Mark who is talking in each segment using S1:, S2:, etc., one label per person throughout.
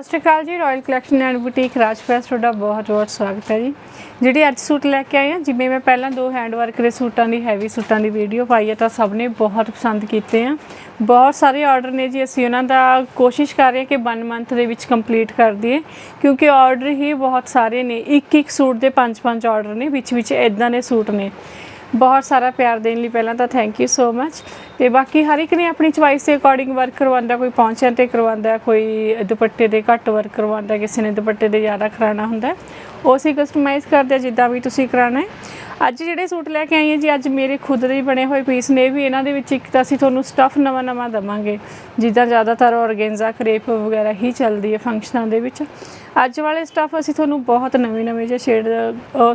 S1: ਸਤਿ ਸ਼੍ਰੀ ਅਕਾਲ ਜੀ ਰਾਇਲ ਕਲੈਕਸ਼ਨ ਐਂਡ ਬੁਟੀਕ ਰਾਜਪਾਸ ਤੁਹਾਡਾ ਬਹੁਤ ਬਹੁਤ ਸਵਾਗਤ ਹੈ ਜੀ। ਜਿਹੜੇ ਅੱਜ ਸੂਟ ਲੈ ਕੇ ਆਏ ਹਾਂ, ਜਿਵੇਂ ਮੈਂ ਪਹਿਲਾਂ ਦੋ ਹੈਂਡ ਵਰਕ ਦੇ ਸੂਟਾਂ ਦੀ ਹੈਵੀ ਸੂਟਾਂ ਦੀ ਵੀਡੀਓ ਪਾਈ ਹੈ, ਤਾਂ ਸਭ ਨੇ ਬਹੁਤ ਪਸੰਦ ਕੀਤੇ ਆ। ਬਹੁਤ ਸਾਰੇ ਆਰਡਰ ਨੇ ਜੀ, ਅਸੀਂ ਉਹਨਾਂ ਦਾ ਕੋਸ਼ਿਸ਼ ਕਰ ਰਹੇ ਹਾਂ ਕਿ 1 ਮੰਥ ਦੇ ਵਿੱਚ ਕੰਪਲੀਟ ਕਰ ਦਈਏ, ਕਿਉਂਕਿ ਆਰਡਰ ਹੀ ਬਹੁਤ ਸਾਰੇ ਨੇ। ਇੱਕ ਇੱਕ ਸੂਟ ਦੇ ਪੰਜ ਪੰਜ ਆਰਡਰ ਨੇ ਵਿੱਚ ਵਿੱਚ ਇਦਾਂ ਦੇ ਸੂਟ ਨੇ। ਬਹੁਤ ਸਾਰਾ ਪਿਆਰ ਦੇਣ ਲਈ ਪਹਿਲਾਂ ਤਾਂ ਥੈਂਕ ਯੂ ਸੋ ਮੱਚ ਤੇ ਬਾਕੀ ਹਰ ਇੱਕ ਨੇ ਆਪਣੀ ਚੁਆਇਸ ਦੇ ਅਕੋਰਡਿੰਗ ਵਰਕ ਕਰਵਾਉਂਦਾ, ਕੋਈ ਪੌਂਚਿਆਂ ਤੇ ਕਰਵਾਉਂਦਾ, ਕੋਈ ਦੁਪੱਟੇ ਦੇ ਘੱਟ ਵਰਕ ਕਰਵਾਉਂਦਾ, ਕਿਸੇ ਨੇ ਦੁਪੱਟੇ ਦੇ ਜ਼ਿਆਦਾ ਕਰਾਉਣਾ ਹੁੰਦਾ ਉਹ ਅਸੀਂ ਕਸਟਮਾਈਜ਼ ਕਰਦੇ ਜਿੱਦਾਂ ਵੀ ਤੁਸੀਂ ਕਰਾਉਣਾ ਹੈ। ਅੱਜ ਜਿਹੜੇ ਸੂਟ ਲੈ ਕੇ ਆਈ ਹਾਂ ਜੀ, ਅੱਜ ਮੇਰੇ ਖੁਦ ਦੇ ਬਣੇ ਹੋਏ ਪੀਸ ਨੇ ਵੀ ਇਹਨਾਂ ਦੇ ਵਿੱਚ ਇੱਕ ਤਾਂ ਅਸੀਂ ਤੁਹਾਨੂੰ ਸਟਫ ਨਵਾਂ ਨਵਾਂ ਦਵਾਂਗੇ, ਜਿੱਦਾਂ ਜ਼ਿਆਦਾਤਰ ਔਰਗੇਂਜ਼ਾ ਕਰੇਪ ਵਗੈਰਾ ਹੀ ਚੱਲਦੀ ਹੈ ਫੰਕਸ਼ਨਾਂ ਦੇ ਵਿੱਚ। ਅੱਜ ਵਾਲੇ ਸਟਫ ਅਸੀਂ ਤੁਹਾਨੂੰ ਬਹੁਤ ਨਵੇਂ ਨਵੇਂ ਜਿਹੇ ਸ਼ੇਡ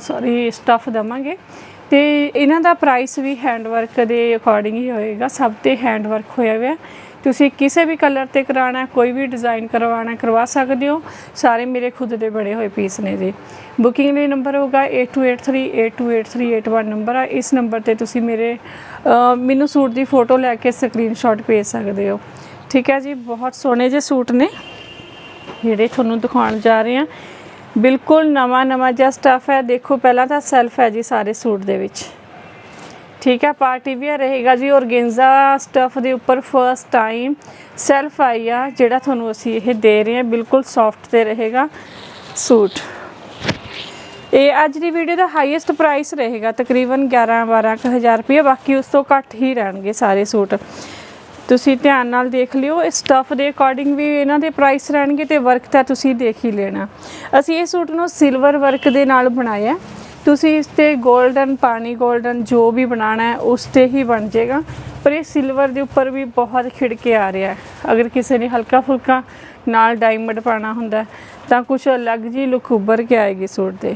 S1: ਸੌਰੀ ਸਟਫ ਦਵਾਂਗੇ। ਤੇ ਇਹਨਾਂ ਦਾ ਪ੍ਰਾਈਸ ਵੀ ਹੈਂਡ ਵਰਕ ਦੇ ਅਕੋਰਡਿੰਗ ਹੀ ਹੋਏਗਾ, ਸਭ ਤੇ ਹੈਂਡ ਵਰਕ ਹੋਇਆ ਹੋਇਆ। ਤੁਸੀਂ ਕਿਸੇ ਵੀ ਕਲਰ ਤੇ ਕਰਾਉਣਾ, ਕੋਈ ਵੀ ਡਿਜ਼ਾਈਨ ਕਰਵਾਉਣਾ, ਕਰਵਾ ਸਕਦੇ ਹੋ। ਸਾਰੇ ਮੇਰੇ ਖੁਦ ਦੇ ਬੜੇ ਹੋਏ ਪੀਸ ਨੇ ਜੀ। ਬੁਕਿੰਗ ਲਈ ਨੰਬਰ ਹੋਗਾ 8283828381 ਨੰਬਰ ਆ। ਇਸ ਨੰਬਰ ਤੇ ਤੁਸੀਂ ਮੇਰੇ ਮੈਨੂੰ ਸੂਟ ਦੀ ਫੋਟੋ ਲੈ ਕੇ ਸਕਰੀਨਸ਼ਾਟ ਭੇਜ ਸਕਦੇ ਹੋ। ਠੀਕ ਹੈ ਜੀ, ਬਹੁਤ ਸੋਹਣੇ ਜਿਹੇ ਸੂਟ ਨੇ। ਜਿਹੜੇ ਤੁਹਾਨੂੰ ਦਿਖਾਉਣ ਜਾ ਰਹੇ ਹਾਂ। ਬਿਲਕੁਲ ਨਵਾਂ ਨਵਾਂ ਜਿਹਾ ਸਟਫ ਹੈ। ਦੇਖੋ, ਪਹਿਲਾਂ ਤਾਂ ਸੈਲਫ ਹੈ ਜੀ ਸਾਰੇ ਸੂਟ ਦੇ ਵਿੱਚ। ਠੀਕ ਹੈ ਪਾਰਟੀ ਵੀਅਰ ਰਹੇਗਾ ਜੀ। ਔਰਗੇਂਜ਼ਾ ਸਟਫ ਦੇ ਉੱਪਰ ਫਰਸਟ ਟਾਈਮ ਸੈਲਫ ਆਈ ਆ, ਜਿਹੜਾ ਤੁਹਾਨੂੰ ਅਸੀਂ ਇਹ ਦੇ ਰਹੇ ਹਾਂ। ਬਿਲਕੁਲ ਸੌਫਟ ਤੇ ਰਹੇਗਾ ਸੂਟ। ਇਹ ਅੱਜ ਦੀ ਵੀਡੀਓ ਦਾ ਹਾਈਐਸਟ ਪ੍ਰਾਈਸ ਰਹੇਗਾ। ਤਕਰੀਬਨ 11 12000 ਰੁਪਏ ਬਾਕੀ ਉਸ ਤੋਂ ਘੱਟ ਹੀ ਰਹਿਣਗੇ ਸਾਰੇ ਸੂਟ। ਤੁਸੀਂ ਧਿਆਨ ਨਾਲ ਦੇਖ ਲਿਓ ਇਸ ਸਟਫ ਦੇ ਅਕੋਰਡਿੰਗ ਵੀ ਇਹਨਾਂ ਦੇ ਪ੍ਰਾਈਸ ਰਹਿਣਗੇ ਤੇ ਵਰਕ ਤਾਂ ਤੁਸੀਂ ਦੇਖ ਹੀ ਲੈਣਾ। ਅਸੀਂ ਇਹ ਸੂਟ ਨੂੰ ਸਿਲਵਰ ਵਰਕ ਦੇ ਨਾਲ ਬਣਾਇਆ ਤੁਸੀਂ ਇਸ ਤੇ 골ਡਨ ਪਾਣੀ 골ਡਨ ਜੋ ਵੀ ਬਣਾਉਣਾ ਹੈ, ਉਸ ਤੇ ਹੀ ਬਣ ਜਾਏਗਾ। ਪਰ ਇਹ ਸਿਲਵਰ ਦੇ ਉੱਪਰ ਵੀ ਬਹੁਤ ਖਿੜ ਕੇ ਆ ਰਿਹਾ ਹੈ। ਅਗਰ ਕਿਸੇ ਨੇ ਹਲਕਾ ਫੁਲਕਾ ਨਾਲ ਡਾਇਮੰਡ ਪਾਣਾ ਹੁੰਦਾ ਤਾਂ ਕੁਝ ਅਲੱਗ ਜੀ ਲੁੱਕ ਉੱਭਰ ਕੇ ਆਏਗੀ ਸੂਟ ਦੇ।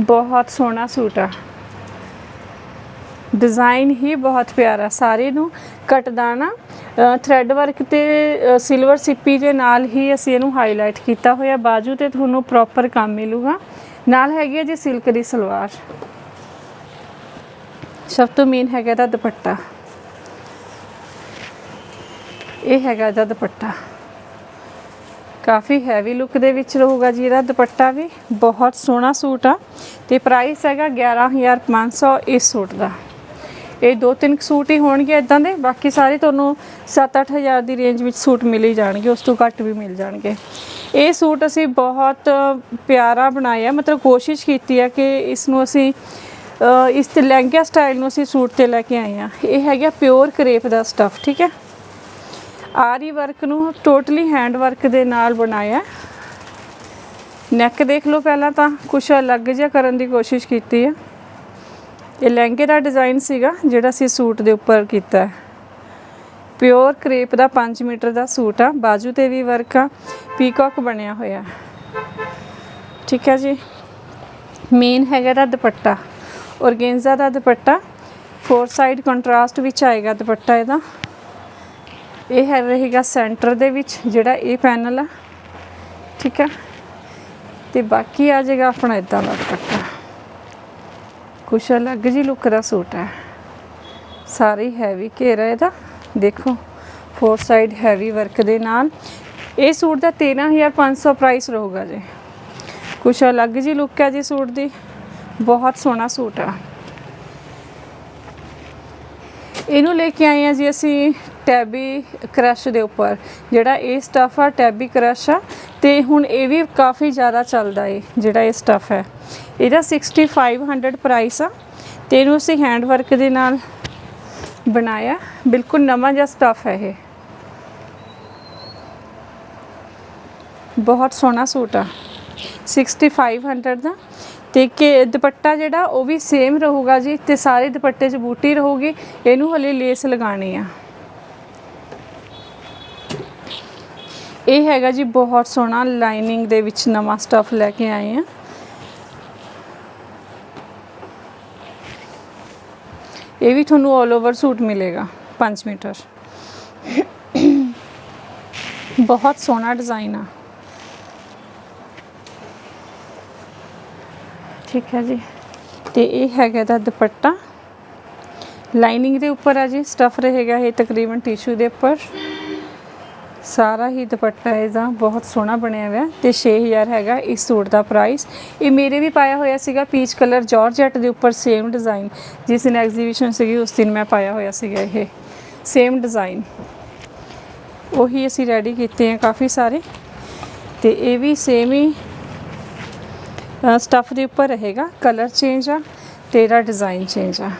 S1: ਬਹੁਤ ਸੋਹਣਾ ਸੂਟ ਆ। ਡਿਜ਼ਾਈਨ ਹੀ ਬਹੁਤ ਪਿਆਰਾ ਸਾਰੇ ਨੂੰ ਕਟਦਾਨਾ ਥ੍ਰੈਡ ਵਰਕ ਤੇ ਸਿਲਵਰ ਸਿੱਪੀ ਦੇ ਨਾਲ ਹੀ ਅਸੀਂ ਇਹਨੂੰ ਹਾਈਲਾਈਟ ਕੀਤਾ ਹੋਇਆ। ਬਾਜੂ ਤੇ ਤੁਹਾਨੂੰ ਪ੍ਰੋਪਰ ਕੰਮ ਮਿਲੂਗਾ। ਨਾਲ ਹੈਗੀ ਹੈ ਜੀ ਸਿਲਕ ਦੀ ਸਲਵਾਰ। ਸਭ ਤੋਂ ਮੇਨ ਹੈਗਾ ਦਾ ਦੁਪੱਟਾ। ਇਹ ਹੈਗਾ ਦਾ ਦੁਪੱਟਾ। ਕਾਫੀ ਹੈਵੀ ਲੁੱਕ ਦੇ ਵਿੱਚ ਰਹੂਗਾ ਜੀ ਇਹਦਾ ਦੁਪੱਟਾ ਵੀ। ਬਹੁਤ ਸੋਹਣਾ ਸੂਟ ਆ। ਤੇ ਪ੍ਰਾਈਸ ਹੈਗਾ 11500 ਇਸ ਸੂਟ ਦਾ। ਇਹ ਦੋ ਤਿੰਨ ਕੁ ਸੂਟ ਹੀ ਹੋਣਗੇ ਇਦਾਂ ਦੇ, ਬਾਕੀ ਸਾਰੇ ਤੁਹਾਨੂੰ 7-8000 ਦੀ ਰੇਂਜ ਵਿੱਚ ਸੂਟ ਮਿਲ ਹੀ ਜਾਣਗੇ, ਉਸ ਤੋਂ ਘੱਟ ਵੀ ਮਿਲ ਜਾਣਗੇ। ਇਹ ਸੂਟ ਅਸੀਂ ਬਹੁਤ ਪਿਆਰਾ ਬਣਾਇਆ, ਮਤਲਬ ਕੋਸ਼ਿਸ਼ ਕੀਤੀ ਹੈ ਕਿ ਇਸ ਨੂੰ ਅਸੀਂ ਇਸ ਤੇ ਲਹਿੰਗਾ ਸਟਾਈਲ ਨੂੰ ਅਸੀਂ ਸੂਟ ਤੇ ਲੈ ਕੇ ਆਏ ਆ ਇਹ ਹੈਗਾ ਪਿਓਰ ਕਰੇਪ ਦਾ ਸਟਫ ਠੀਕ ਹੈ? ਆਰੀ ਵਰਕ ਨੂੰ ਟੋਟਲੀ ਹੈਂਡ ਵਰਕ ਦੇ ਨਾਲ ਬਣਾਇਆ। ਨੈਕ ਦੇਖ ਲਓ ਪਹਿਲਾਂ ਤਾਂ, ਕੁਛ ਅਲੱਗ ਜਿਹਾ ਕਰਨ ਦੀ ਕੋਸ਼ਿਸ਼ ਕੀਤੀ ਹੈ ਇਹ ਲਹਿੰਗੇ ਦਾ ਡਿਜ਼ਾਈਨ ਸੀਗਾ, ਜਿਹੜਾ ਅਸੀਂ ਸੂਟ ਦੇ ਉੱਪਰ ਕੀਤਾ ਪਿਓਰ ਕਰੇਪ ਦਾ 5 ਮੀਟਰ ਦਾ ਸੂਟ ਆ, ਬਾਜੂ ਤੇ ਵੀ ਵਰਕ ਆ ਪੀਕਾਕ ਬਣਿਆ ਹੋਇਆ ਠੀਕ ਹੈ ਜੀ। ਮੇਨ ਹੈਗਾ ਦਾ ਦੁਪੱਟਾ ਔਰਗੇਂਜ਼ਾ ਦਾ ਦੁਪੱਟਾ ਫੋਰ ਸਾਈਡ ਕੰਟਰਾਸਟ ਵਿੱਚ ਆਏਗਾ ਦੁਪੱਟਾ ਇਹਦਾ। ਇਹ ਹੈ ਰਹੇਗਾ ਸੈਂਟਰ ਦੇ ਵਿੱਚ, ਜਿਹੜਾ ਇਹ ਪੈਨਲ ਆ। ਠੀਕ ਆ ਤੇ ਬਾਕੀ ਆ ਜਾਏਗਾ ਆਪਣਾ ਇਦਾਂ ਦਾ ਦੁਪੱਟਾ। ਕੁਛ ਅਲੱਗ ਜੀ ਲੁੱਕ ਦਾ ਸੂਟ ਹੈ। ਸਾਰੇ ਹੈਵੀ ਘੇਰਾ ਇਹਦਾ। ਦੇਖੋ ਫੋਰ ਸਾਈਡ ਹੈਵੀ ਵਰਕ ਦੇ ਨਾਲ। ਇਹ ਸੂਟ ਦਾ 13500 ਪ੍ਰਾਈਸ ਰਹੂਗਾ ਜੀ। ਕੁਛ ਅਲੱਗ ਜੀ ਲੁੱਕ ਹੈ ਜੀ ਸੂਟ ਦੀ। ਬਹੁਤ ਸੋਹਣਾ ਸੂਟ ਆ। ਇਹਨੂੰ ਲੈ ਕੇ ਆਏ ਆ ਜੀ ਅਸੀਂ ਟੈਬੀ ਕ੍ਰਸ਼ ਦੇ ਉੱਪਰ, ਜਿਹੜਾ ਇਹ ਸਟਫ ਆ, ਟੈਬੀ ਕ੍ਰਸ਼ ਆ, ਤੇ ਹੁਣ ਇਹ ਵੀ ਕਾਫੀ ਜ਼ਿਆਦਾ ਚੱਲਦਾ ਏ, ਜਿਹੜਾ ਇਹ ਸਟਫ ਹੈ। ਇਹਦਾ 6500 ਪ੍ਰਾਈਸ ਆ, ਤੇ ਇਹਨੂੰ ਅਸੀਂ ਹੈਂਡ ਵਰਕ ਦੇ ਨਾਲ ਬਣਾਇਆ। ਬਿਲਕੁਲ ਨਵਾਂ ਜਿਹਾ ਸਟਫ ਹੈ ਇਹ। ਬਹੁਤ ਸੋਹਣਾ ਸੂਟ ਆ। 6500 ਦਾ। ਤੇ ਕਿ ਦੁਪੱਟਾ ਜਿਹੜਾ, ਉਹ ਵੀ ਸੇਮ ਰਹੂਗਾ ਜੀ, ਤੇ ਸਾਰੇ ਦੁਪੱਟੇ 'ਚ ਬੂਟੀ ਰਹੂਗੀ। ਇਹਨੂੰ ਹਲੇ ਲੇਸ ਲਗਾਣੀ ਆ। ਇਹ ਹੈਗਾ ਜੀ ਬਹੁਤ ਸੋਹਣਾ ਲਾਈਨਿੰਗ ਦੇ ਵਿੱਚ ਨਵਾਂ ਸਟਫ ਲੈ ਕੇ ਆਏ ਆ। ਇਹ ਵੀ ਤੁਹਾਨੂੰ 올 ਓਵਰ ਸੂਟ ਮਿਲੇਗਾ 5 ਮੀਟਰ। ਬਹੁਤ ਸੋਹਣਾ ਡਿਜ਼ਾਈਨ ਆ। ਠੀਕ ਹੈ ਜੀ। ਤੇ ਇਹ ਹੈਗਾ ਦਾ ਦੁਪੱਟਾ। ਲਾਈਨਿੰਗ ਦੇ ਉੱਪਰ ਆ ਜੀ ਸਟਫ ਰਹੇਗਾ ਇਹ ਤਕਰੀਬਨ ਟਿਸ਼ੂ ਦੇ ਉੱਪਰ। ਸਾਰਾ ਹੀ ਦੁਪੱਟਾ ਇਹਦਾ ਬਹੁਤ ਸੋਹਣਾ ਬਣਿਆ ਹੋਇਆ ਤੇ 6000 ਹੈਗਾ ਇਸ ਸੂਟ ਦਾ ਪ੍ਰਾਈਸ ਇਹ ਮੇਰੇ ਵੀ ਪਾਇਆ ਹੋਇਆ ਸੀਗਾ ਪੀਚ ਕਲਰ ਜਾਰਜਟ ਦੇ ਉੱਪਰ ਸੇਮ ਡਿਜ਼ਾਈਨ ਜਿਸ ਦਿਨ ਐਗਜ਼ੀਬਿਸ਼ਨ ਸੀਗੀ ਉਸ ਦਿਨ ਮੈਂ ਪਾਇਆ ਹੋਇਆ ਸੀਗਾ ਇਹ। ਸੇਮ ਡਿਜ਼ਾਈਨ ਉਹੀ ਅਸੀਂ ਰੈਡੀ ਕੀਤੇ ਆ ਕਾਫੀ ਸਾਰੇ ਤੇ ਇਹ ਵੀ ਸੇਮ ਹੀ ਸਟਫ ਦੇ ਉੱਪਰ ਰਹੇਗਾ ਕਲਰ ਚੇਂਜ ਆ ਤੇ ਇਹਦਾ ਡਿਜ਼ਾਈਨ ਚੇਂਜ ਆ।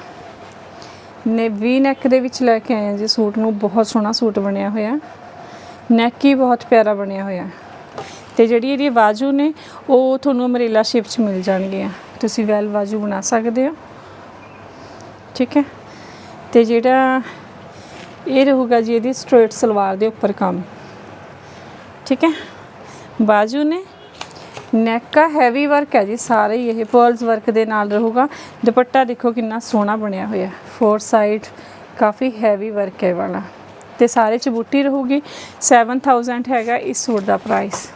S1: ਨੇ ਵੀ ਨੈਕ ਦੇ ਵਿੱਚ ਲੈ ਕੇ ਆਏ ਹਾਂ ਜੀ ਸੂਟ ਨੂੰ, ਬਹੁਤ ਸੋਹਣਾ ਸੂਟ ਬਣਿਆ ਹੋਇਆ। ਨੈਕ ਹੀ ਬਹੁਤ ਪਿਆਰਾ ਬਣਿਆ ਹੋਇਆ ਤੇ ਜਿਹੜੀ ਇਹਦੀ ਬਾਜੂ ਨੇ, ਉਹ ਤੁਹਾਨੂੰ ਅਮਰੇਲਾ ਸ਼ੇਪ 'ਚ ਮਿਲ ਜਾਣਗੀਆਂ। ਤੁਸੀਂ ਵੈਲ ਬਾਜੂ ਬਣਾ ਸਕਦੇ ਹੋ। ਠੀਕ ਹੈ। ਤੇ ਜਿਹੜਾ ਇਹ ਰਹੂਗਾ ਜੀ, ਇਹਦੀ ਸਟ੍ਰੇਟ ਸਲਵਾਰ ਦੇ ਉੱਪਰ ਕੰਮ। ਠੀਕ ਹੈ। ਬਾਜੂ ਨੇ ਨੈਕ ਦਾ ਹੈਵੀ ਵਰਕ ਹੈ ਜੀ, ਸਾਰੇ ਹੀ ਇਹ ਪਰਲਸ ਵਰਕ ਦੇ ਨਾਲ ਰਹੂਗਾ। ਦੁਪੱਟਾ ਦੇਖੋ ਕਿੰਨਾ ਸੋਹਣਾ ਬਣਿਆ ਹੋਇਆ ਫੋਰ ਸਾਈਡ ਕਾਫੀ ਹੈਵੀ ਵਰਕ ਹੈ ਵਾਲਾ। ਤੇ ਸਾਰੇ ਚ ਬੂਟੀ ਰਹੂਗੀ 7000 ਹੈਗਾ ਇਸ ਸੂਟ ਦਾ ਪ੍ਰਾਈਸ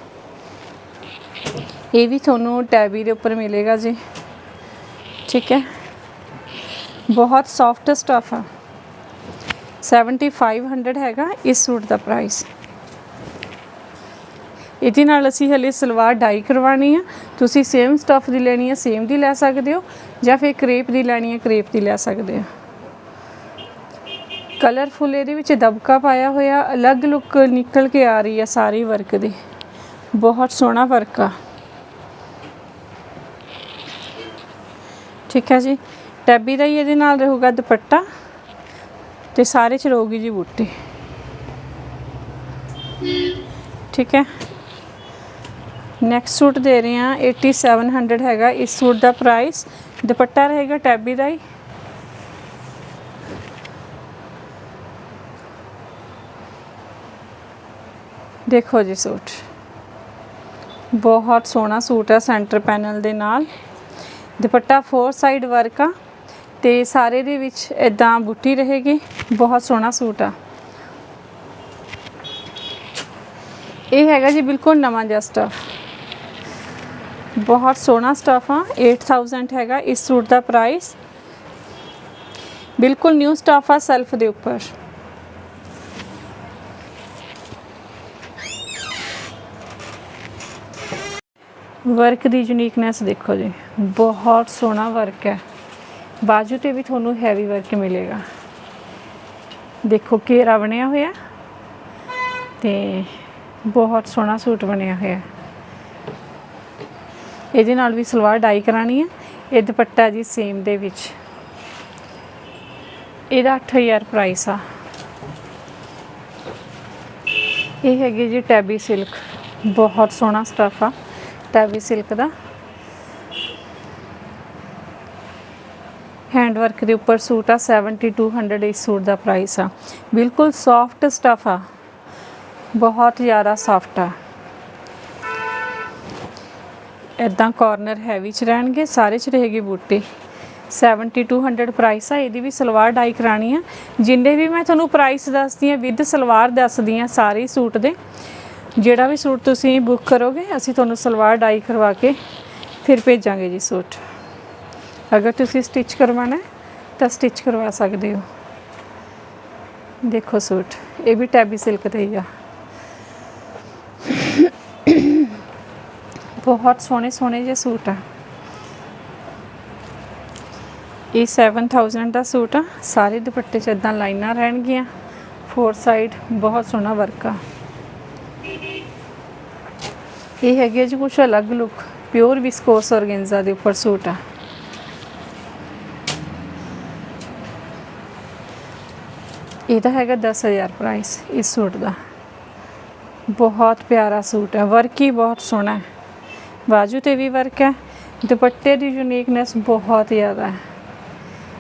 S1: ਇਹ ਵੀ ਤੁਹਾਨੂੰ ਟੈਬੀ ਦੇ ਉੱਪਰ ਮਿਲੇਗਾ ਜੀ। ਠੀਕ ਹੈ। ਬਹੁਤ ਸੌਫਟ ਸਟਫ ਆ। 7500 ਹੈਗਾ ਇਸ ਸੂਟ ਦਾ ਪ੍ਰਾਈਸ ਇਹਦੇ ਨਾਲ ਅਸੀਂ ਹਲੇ ਸਲਵਾਰ ਡਾਈ ਕਰਵਾਣੀ ਆ। ਤੁਸੀਂ ਸੇਮ ਸਟਫ ਦੀ ਲੈਣੀ ਆ ਸੇਮ ਦੀ ਲੈ ਸਕਦੇ ਹੋ ਜਾਂ ਫਿਰ ਕ੍ਰੇਪ ਦੀ ਲੈਣੀ ਆ ਕ੍ਰੇਪ ਦੀ ਲੈ ਸਕਦੇ ਹੋ। ਕਲਰਫੁਲ, ਇਹਦੇ ਵਿੱਚ ਦਬਕਾ ਪਾਇਆ ਹੋਇਆ, ਅਲੱਗ ਲੁੱਕ ਨਿਕਲ ਕੇ ਆ ਰਹੀ ਆ ਸਾਰੀ ਵਰਕ ਦੀ। ਬਹੁਤ ਸੋਹਣਾ ਵਰਕ ਆ। ਠੀਕ ਹੈ ਜੀ। ਟੈਬੀ ਦਾ ਹੀ ਇਹਦੇ ਨਾਲ ਰਹੂਗਾ ਦੁਪੱਟਾ ਤੇ ਸਾਰੇ ਚ ਰਹੂਗੀ ਜੀ ਬੂਟੀ। ਠੀਕ ਹੈ। ਨੈਕਸਟ ਸੂਟ ਦੇ ਰਹੇ ਹਾਂ 8700 ਹੈਗਾ। ਇਸ ਸੂਟ ਦਾ ਪ੍ਰਾਈਸ ਦੁਪੱਟਾ ਰਹੇਗਾ ਟੈਬੀ ਦਾ ਹੀ। ਦੇਖੋ ਜੀ ਸੂਟ। ਬਹੁਤ ਸੋਹਣਾ ਸੂਟ ਹੈ ਸੈਂਟਰ ਪੈਨਲ ਦੇ ਨਾਲ। ਦੁਪੱਟਾ ਫੋਰ ਸਾਈਡ ਵਰਕ ਆ ਤੇ ਸਾਰੇ ਦੇ ਵਿੱਚ ਇਦਾਂ ਬੁੱਟੀ ਰਹੇਗੀ। ਬਹੁਤ ਸੋਹਣਾ ਸੂਟ ਆ। ਇਹ ਹੈਗਾ ਜੀ ਬਿਲਕੁਲ ਨਵਾਂ ਜਿਹਾ ਸਟਫ ਬਹੁਤ ਸੋਹਣਾ ਸਟਫ ਆ। 8000 ਹੈਗਾ ਇਸ ਸੂਟ ਦਾ ਪ੍ਰਾਈਸ ਬਿਲਕੁਲ ਨਿਊ ਸਟਫ ਆ ਸੈਲਫ ਦੇ ਉੱਪਰ। ਵਰਕ ਦੀ ਯੂਨੀਕਨੈਸ ਦੇਖੋ ਜੀ। ਬਹੁਤ ਸੋਹਣਾ ਵਰਕ ਹੈ। ਬਾਜੂ ਤੇ ਵੀ ਤੁਹਾਨੂੰ ਹੈਵੀ ਵਰਕ ਮਿਲੇਗਾ। ਦੇਖੋ ਘੇਰਾ ਬਣਿਆ ਹੋਇਆ ਤੇ ਬਹੁਤ ਸੋਹਣਾ ਸੂਟ ਬਣਿਆ ਹੋਇਆ ਇਹਦੇ ਨਾਲ ਵੀ ਸਲਵਾਰ ਡਾਈ ਕਰਾਣੀ ਹੈ। ਇਹ ਦੁਪੱਟਾ ਜੀ ਸੇਮ ਦੇ ਵਿੱਚ। ਇਹਦਾ 8000 ਪ੍ਰਾਈਸ ਆ। ਇਹ ਹੈਗੇ ਜੀ ਟੈਬੀ ਸਿਲਕ ਬਹੁਤ ਸੋਹਣਾ ਸਟਫ ਆ। ਟੈਬੀ ਸਿਲਕ ਦਾ। ਹੈਂਡ ਵਰਕ ਦੇ ਉੱਪਰ ਸੂਟ ਆ 7200 ਇਸ ਸੂਟ ਦਾ ਪ੍ਰਾਈਸ ਆ। ਬਿਲਕੁਲ ਸੌਫਟ ਸਟਫ ਆ। ਬਹੁਤ ਜ਼ਿਆਦਾ ਸੌਫਟ ਆ। ਇਦਾਂ ਕਾਰਨਰ ਹੈਵੀ ਚ ਰਹਿਣਗੇ, ਸਾਰੇ ਚ ਰਹੇਗੀ ਬੂਟੀ। 7200 ਪ੍ਰਾਈਸ ਆ, ਇਹਦੀ ਵੀ ਸਲਵਾਰ ਡਾਈ ਕਰਾਣੀ ਆ। ਜਿੰਨੇ ਵੀ ਮੈਂ ਤੁਹਾਨੂੰ ਪ੍ਰਾਈਸ ਦੱਸਦੀ ਆ, ਵਿਦ ਸਲਵਾਰ ਦੱਸਦੀ ਆ ਸਾਰੇ ਸੂਟ ਦੇ ਜਿਹੜਾ ਵੀ ਸੂਟ ਤੁਸੀਂ ਬੁੱਕ ਕਰੋਗੇ, ਅਸੀਂ ਤੁਹਾਨੂੰ ਸਲਵਾਰ ਡਾਈ ਕਰਵਾ ਕੇ ਫਿਰ ਭੇਜਾਂਗੇ ਜੀ ਸੂਟ। ਅਗਰ ਤੁਸੀਂ ਸਟਿਚ ਕਰਵਾਉਣਾ ਤਾਂ ਸਟਿਚ ਕਰਵਾ ਸਕਦੇ ਹੋ। ਦੇਖੋ ਸੂਟ, ਇਹ ਵੀ ਟੈਬੀ ਸਿਲਕ ਦਾ ਹੀ ਆ। ਬਹੁਤ ਸੋਹਣੇ ਸੋਹਣੇ ਜਿਹੇ ਸੂਟ ਆ। ਇਹ 7000 ਦਾ ਸੂਟ ਆ। ਸਾਰੇ ਦੁਪੱਟੇ 'ਚ ਇਦਾਂ ਲਾਈਨਾਂ ਰਹਿਣਗੀਆਂ। ਫੋਰ ਸਾਈਡ ਬਹੁਤ ਸੋਹਣਾ ਵਰਕ ਆ। ਇਹ ਹੈਗੇ ਹੈ ਜੀ ਕੁਛ ਅਲੱਗ ਲੁੱਕ ਪਿਓਰ ਵਿਸਕੋਸ ਔਰਗੈਂਜ਼ਾ ਦੇ ਉੱਪਰ ਸੂਟ ਆ। ਇਹਦਾ ਹੈਗਾ 10000 ਪ੍ਰਾਈਸ ਇਸ ਸੂਟ ਦਾ। ਬਹੁਤ ਪਿਆਰਾ ਸੂਟ ਹੈ ਵਰਕ ਹੀ ਬਹੁਤ ਸੋਹਣਾ ਹੈ। ਬਾਜੂ ਤੇ ਵੀ ਵਰਕ ਹੈ, ਦੁਪੱਟੇ ਦੀ ਯੂਨੀਕਨੈਸ ਬਹੁਤ ਜ਼ਿਆਦਾ ਹੈ।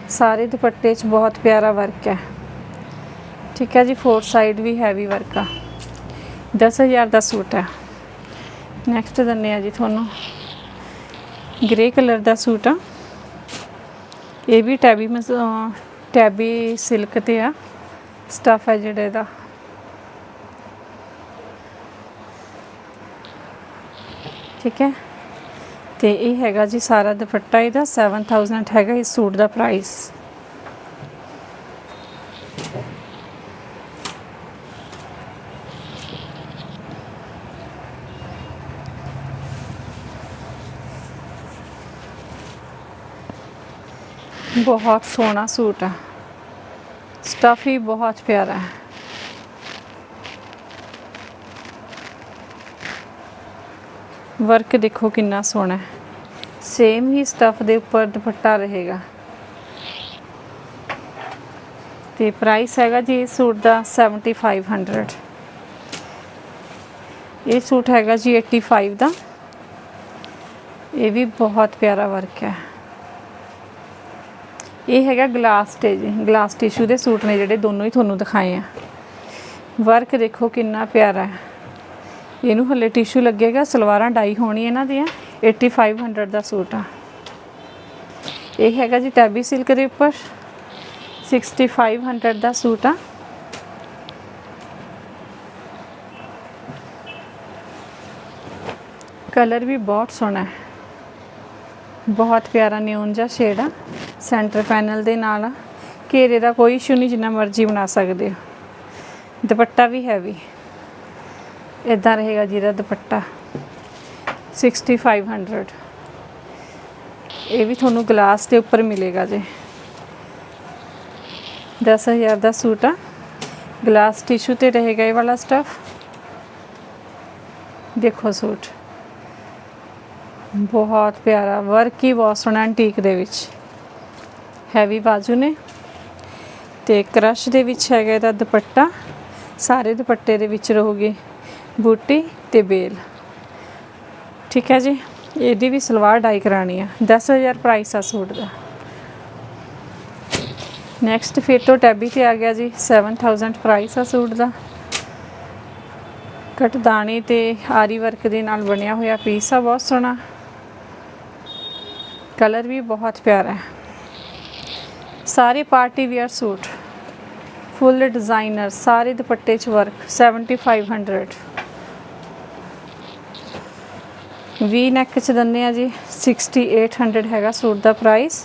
S1: ਸਾਰੇ ਦੁਪੱਟੇ 'ਚ ਬਹੁਤ ਪਿਆਰਾ ਵਰਕ ਹੈ। ਠੀਕ ਹੈ ਜੀ ਫੋਰ ਸਾਈਡ ਵੀ ਹੈਵੀ ਵਰਕ ਆ। 10000 ਦਾ ਸੂਟ ਹੈ। ਨੈਕਸਟ ਦੰਨੇ ਆ ਜੀ ਤੁਹਾਨੂੰ। ਗ੍ਰੇ ਕਲਰ ਦਾ ਸੂਟ ਆ। ਇਹ ਵੀ ਟੈਬੀ ਮਸ ਟੈਬੀ ਸਿਲਕ ਤੇ ਆ। ਸਟਫ ਹੈ ਜਿਹੜਾ ਇਹਦਾ। ਠੀਕ ਹੈ। ਤੇ ਇਹ ਹੈਗਾ ਜੀ ਸਾਰਾ ਦੁਪੱਟਾ ਇਹਦਾ। 7000 ਹੈਗਾ ਇਸ ਸੂਟ ਦਾ ਪ੍ਰਾਈਸ ਬਹੁਤ ਸੋਹਣਾ ਸੂਟ ਆ ਸਟਫ ਹੀ ਬਹੁਤ ਪਿਆਰਾ ਹੈ। ਵਰਕ ਦੇਖੋ ਕਿੰਨਾ ਸੋਹਣਾ ਹੈ। ਸੇਮ ਹੀ ਸਟਫ ਦੇ ਉੱਪਰ ਦੁਪੱਟਾ ਰਹੇਗਾ। ਤੇ ਪ੍ਰਾਈਸ ਹੈਗਾ ਜੀ ਇਸ ਸੂਟ ਦਾ 7500 ਇਹ ਸੂਟ ਹੈਗਾ ਜੀ 85 ਦਾ। ਇਹ ਵੀ ਬਹੁਤ ਪਿਆਰਾ ਵਰਕ ਹੈ। ਇਹ ਹੈਗਾ ਗਲਾਸ ਤੇ ਜੀ, ਗਲਾਸ ਟਿਸ਼ੂ ਦੇ ਸੂਟ ਨੇ ਜਿਹੜੇ ਦੋਨੋਂ ਹੀ ਤੁਹਾਨੂੰ ਦਿਖਾਏ ਆ। ਵਰਕ ਦੇਖੋ ਕਿੰਨਾ ਪਿਆਰਾ ਹੈ। ਇਹਨੂੰ ਹੱਲੇ ਟਿਸ਼ੂ ਲੱਗੇਗਾ, ਸਲਵਾਰਾਂ ਡਾਈ ਹੋਣੀ ਇਹਨਾਂ ਦੀਆਂ 8500 ਦਾ ਸੂਟ ਆ। ਇਹ ਹੈਗਾ ਜੀ ਟੈਬੀ ਸਿਲਕ ਦੇ ਉੱਪਰ 6500 ਦਾ ਸੂਟ ਆ। ਕਲਰ ਵੀ ਬਹੁਤ ਸੋਹਣਾ ਹੈ। ਬਹੁਤ ਪਿਆਰਾ ਨਿਊਨ ਜਿਹਾ ਸ਼ੇਡ ਆ। ਸੈਂਟਰ ਪੈਨਲ ਦੇ ਨਾਲ ਘੇਰੇ ਦਾ ਕੋਈ ਇਸ਼ੂ ਨਹੀਂ, ਜਿੰਨਾ ਮਰਜ਼ੀ ਬਣਾ ਸਕਦੇ ਹੋ। ਦੁਪੱਟਾ ਵੀ ਹੈਵੀ ਇਦਾਂ ਰਹੇਗਾ ਜਿਹਦਾ ਦੁਪੱਟਾ। 6500 ਇਹ ਵੀ ਤੁਹਾਨੂੰ ਗਲਾਸ ਦੇ ਉੱਪਰ ਮਿਲੇਗਾ ਜੀ। 10000 ਦਾ ਸੂਟ ਆ। ਗਲਾਸ ਟਿਸ਼ੂ ਤੇ ਰਹੇਗਾ ਇਹ ਵਾਲਾ ਸਟਫ ਦੇਖੋ ਸੂਟ। ਬਹੁਤ ਪਿਆਰਾ। ਵਰਕ ਹੀ ਬਹੁਤ ਸੋਹਣਾ ਐਂਟੀਕ ਦੇ ਵਿੱਚ। ਹੈਵੀ ਬਾਜੂ ਨੇ ਤੇ ਕ੍ਰਸ਼ ਦੇ ਵਿੱਚ ਹੈਗਾ ਇਹਦਾ ਦੁਪੱਟਾ। ਸਾਰੇ ਦੁਪੱਟੇ ਦੇ ਵਿੱਚ ਰਹੂਗੀ ਬੂਟੀ ਤੇ ਬੇਲ। ਠੀਕ ਹੈ ਜੀ? ਇਹਦੀ ਵੀ ਸਲਵਾਰ ਡਾਈ ਕਰਾਣੀ ਆ। 10000 ਪ੍ਰਾਈਸ ਆ ਸੂਟ ਦਾ। ਨੈਕਸਟ ਫਿਰ ਤੋਂ ਟੈਬੀ ਤੇ ਆ ਗਿਆ ਜੀ। 7000 ਪ੍ਰਾਈਸ ਆ ਸੂਟ ਦਾ। ਕਟਦਾਣੀ ਤੇ ਆਰੀ ਵਰਕ ਦੇ ਨਾਲ ਬਣਿਆ ਹੋਇਆ ਪੀਸ ਆ, ਬਹੁਤ ਸੋਹਣਾ। ਕਲਰ ਵੀ ਬਹੁਤ ਪਿਆਰਾ ਹੈ। ਸਾਰੇ party wear suit, full designer, ਸਾਰੇ ਦੁਪੱਟੇ 'ਚ ਵਰਕ 7500 ਵੀ ਨੈਕ 'ਚ ਦਿੰਦੇ ਆ ਜੀ 6800 ਹੈਗਾ ਸੂਟ ਦਾ ਪ੍ਰਾਈਸ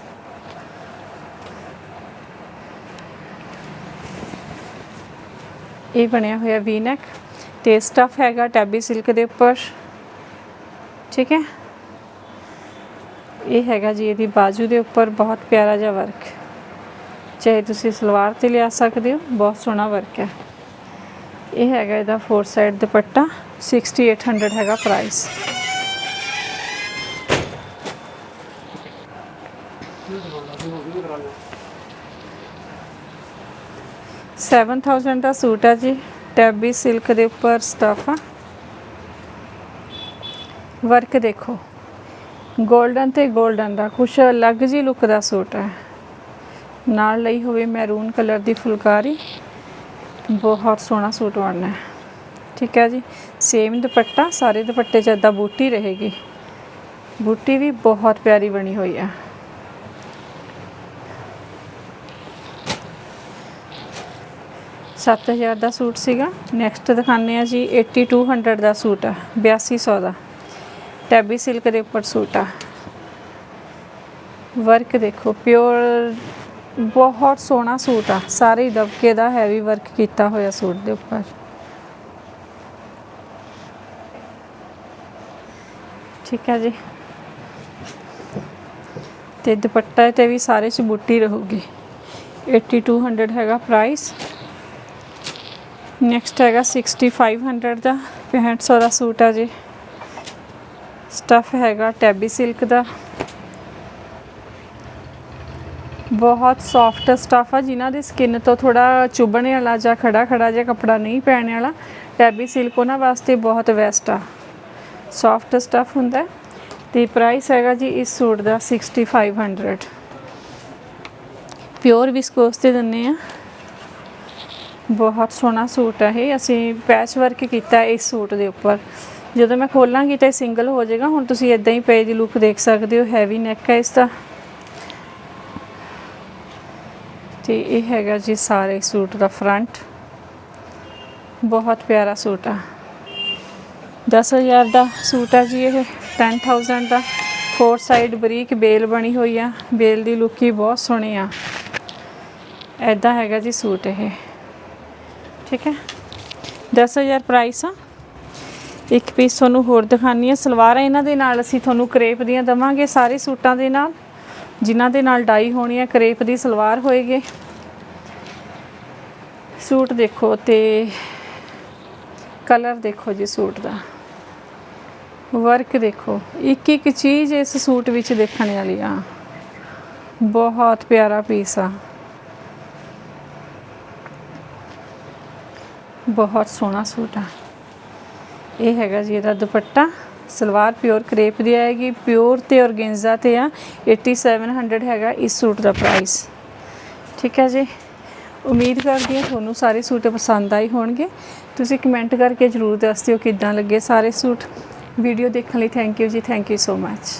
S1: ਇਹ ਬਣਿਆ ਹੋਇਆ ਵੀ ਨੈਕ ਤੇ ਸਟਫ ਹੈਗਾ ਟੈਬੀ ਸਿਲਕ ਦੇ ਉੱਪਰ। ਠੀਕ ਹੈ? ਇਹ ਹੈਗਾ ਜੀ, ਇਹਦੀ ਬਾਜੂ ਦੇ ਉੱਪਰ ਬਹੁਤ ਪਿਆਰਾ ਜਿਹਾ ਵਰਕ ਚਾਹੇ ਤੁਸੀਂ ਸਲਵਾਰ ਤੇ ਲਿਆ ਸਕਦੇ ਹੋ, ਬਹੁਤ ਸੋਹਣਾ ਵਰਕ ਹੈ। ਇਹ ਹੈਗਾ ਇਹਦਾ ਫੋਰ ਸਾਈਡ ਦੁਪੱਟਾ 6800 ਹੈਗਾ ਪ੍ਰਾਈਸ ਸੈਵਨ ਥਾਊਜ਼ੈਂਡ ਦਾ ਸੂਟ ਹੈ ਜੀ ਟੈਬੀ ਸਿਲਕ ਦੇ ਉੱਪਰ ਸਟਫ ਆ। ਵਰਕ ਦੇਖੋ 골ਡਨ ਤੇ 골ਡਨ ਦਾ ਕੁਛ ਅਲੱਗ ਜੀ ਲੁੱਕ ਦਾ ਸੂਟ ਹੈ। ਨਾਲ ਲਈ ਹੋਵੇ ਮੈਰੂਨ ਕਲਰ ਦੀ ਫੁਲਕਾਰੀ। ਬਹੁਤ ਸੋਹਣਾ ਸੂਟ ਬਣਨਾ ਹੈ। ਠੀਕ ਹੈ ਜੀ। ਸੇਮ ਦੁਪੱਟਾ, ਸਾਰੇ ਦੁਪੱਟੇ 'ਚ ਏਦਾਂ ਬੂਟੀ ਰਹੇਗੀ। ਬੂਟੀ ਵੀ ਬਹੁਤ ਪਿਆਰੀ ਬਣੀ ਹੋਈ ਹੈ। ਸੱਤ ਹਜ਼ਾਰ ਦਾ ਸੂਟ ਸੀਗਾ। ਨੈਕਸਟ ਦਿਖਾਉਂਦੇ ਆ ਜੀ। 8200 ਦਾ ਸੂਟ ਆ 8200 ਦਾ। ਟੈਬੀ ਸਿਲਕ ਦੇ ਉੱਪਰ ਸੂਟ ਆ। ਵਰਕ ਦੇਖੋ। ਪਿਓਰ ਬਹੁਤ ਸੋਹਣਾ ਸੂਟ ਆ। ਸਾਰੇ ਦਬਕੇ ਦਾ ਹੈਵੀ ਵਰਕ ਕੀਤਾ ਹੋਇਆ ਸੂਟ ਦੇ ਉੱਪਰ। ਠੀਕ ਹੈ ਜੀ। ਤੇ ਦੁਪੱਟਾ ਤੇ ਵੀ ਸਾਰੇ ਚ ਬੁੱਟੀ ਰਹੂਗੀ 8200 ਹੈਗਾ ਪ੍ਰਾਈਸ ਨੈਕਸਟ ਹੈਗਾ 6500 ਦਾ 6500 ਦਾ ਸੂਟ ਆ ਜੀ। ਸਟਫ ਹੈਗਾ ਟੈਬੀ ਸਿਲਕ ਦਾ। ਬਹੁਤ ਸੌਫਟ ਸਟਫ ਆ, ਜਿਨ੍ਹਾਂ ਦੀ ਸਕਿਨ ਤੋਂ ਥੋੜਾ ਚੁਭਣੇ ਵਾਲਾ ਜਾਂ ਖੜਾ ਖੜਾ ਜਿਹਾ ਕੱਪੜਾ ਨਹੀਂ ਪੈਣ ਵਾਲਾ ਟੈਬੀ ਸਿਲਕ ਉਹਨਾਂ ਵਾਸਤੇ ਬਹੁਤ ਬੈਸਟ ਆ। ਸੌਫਟ ਸਟਫ ਹੁੰਦਾ ਹੈ ਤੇ ਪ੍ਰਾਈਸ ਹੈਗਾ ਜੀ ਇਸ ਸੂਟ ਦਾ 6500 ਪਿਓਰ ਵਿਸਕੋਸ ਤੇ ਦਿੰਨੇ ਆ। ਬਹੁਤ ਸੋਹਣਾ ਸੂਟ ਹੈ ਇਹ, ਅਸੀਂ ਪੈਚ ਵਰਕ ਕੀਤਾ ਇਸ ਸੂਟ ਦੇ ਉੱਪਰ। ਜਦੋਂ ਮੈਂ ਖੋਲਾਂਗੀ ਤਾਂ ਸਿੰਗਲ ਹੋ ਜਾਏਗਾ, ਹੁਣ ਤੁਸੀਂ ਇਦਾਂ ਹੀ ਪੇਜ ਦੀ ਲੁੱਕ ਦੇਖ ਸਕਦੇ ਹੋ ਹੈਵੀ ਨੈਕ ਹੈ ਇਸ ਦਾ। ਤੇ ਇਹ ਹੈਗਾ ਜੀ ਸਾਰੇ ਸੂਟ ਦਾ ਫਰੰਟ ਬਹੁਤ ਪਿਆਰਾ ਸੂਟ ਆ। 10000 ਦਾ ਸੂਟ ਆ ਜੀ ਇਹ 10000 ਦਾ। ਫੋਰ ਸਾਈਡ ਬਰੀਕ ਬੇਲ ਬਣੀ ਹੋਈ ਆ। ਬੇਲ ਦੀ ਲੁੱਕ ਹੀ ਬਹੁਤ ਸੋਹਣੀ ਆ। ਐਦਾਂ ਹੈਗਾ ਜੀ ਸੂਟ ਇਹ। ਠੀਕ ਹੈ? 10000 ਪ੍ਰਾਈਸ ਆ। ਇੱਕ ਪੀਸ ਤੁਹਾਨੂੰ ਹੋਰ ਦਿਖਾਨੀ ਹੈ ਸਲਵਾਰਾਂ ਇਹਨਾਂ ਦੇ ਨਾਲ ਅਸੀਂ ਤੁਹਾਨੂੰ ਕਰੇਪ ਦੀਆਂ ਦਵਾਂਗੇ ਸਾਰੇ ਸੂਟਾਂ ਦੇ ਨਾਲ। ਜਿਨ੍ਹਾਂ ਦੇ ਨਾਲ ਡਾਈ ਹੋਣੀ ਹੈ ਕਰੇਪ ਦੀ ਸਲਵਾਰ ਹੋਏਗੀ। ਸੂਟ ਦੇਖੋ ਤੇ ਕਲਰ ਦੇਖੋ ਜੀ ਸੂਟ ਦਾ। ਵਰਕ ਦੇਖੋ ਇੱਕ ਇੱਕ ਚੀਜ਼ ਇਸ ਸੂਟ ਵਿੱਚ ਦੇਖਣ ਵਾਲੀ ਆ। ਬਹੁਤ ਪਿਆਰਾ ਪੀਸ ਆ। ਬਹੁਤ ਸੋਹਣਾ ਸੂਟ ਆ। ਇਹ ਹੈਗਾ ਜੀ ਇਹਦਾ ਦੁਪੱਟਾ। ਸਲਵਾਰ ਪਿਓਰ ਕਰੇਪ ਦੀ ਆਏਗੀ, ਪਿਓਰ ਤੇ ਔਰਗੇਂਜ਼ਾ ਤੇ ਆ 8700 ਹੈਗਾ ਇਸ ਸੂਟ ਦਾ ਪ੍ਰਾਈਸ ਠੀਕ ਹੈ ਜੀ? ਉਮੀਦ ਕਰਦੀ ਹਾਂ ਤੁਹਾਨੂੰ ਸਾਰੇ ਸੂਟ ਪਸੰਦ ਆਏ ਹੋਣਗੇ। ਤੁਸੀਂ ਕਮੈਂਟ ਕਰਕੇ ਜਰੂਰ ਦੱਸ ਦਿਓ ਕਿੱਦਾਂ ਲੱਗੇ ਸਾਰੇ ਸੂਟ। ਵੀਡੀਓ ਦੇਖਣ ਲਈ ਥੈਂਕ ਯੂ ਜੀ ਥੈਂਕ ਯੂ ਸੋ ਮੱਚ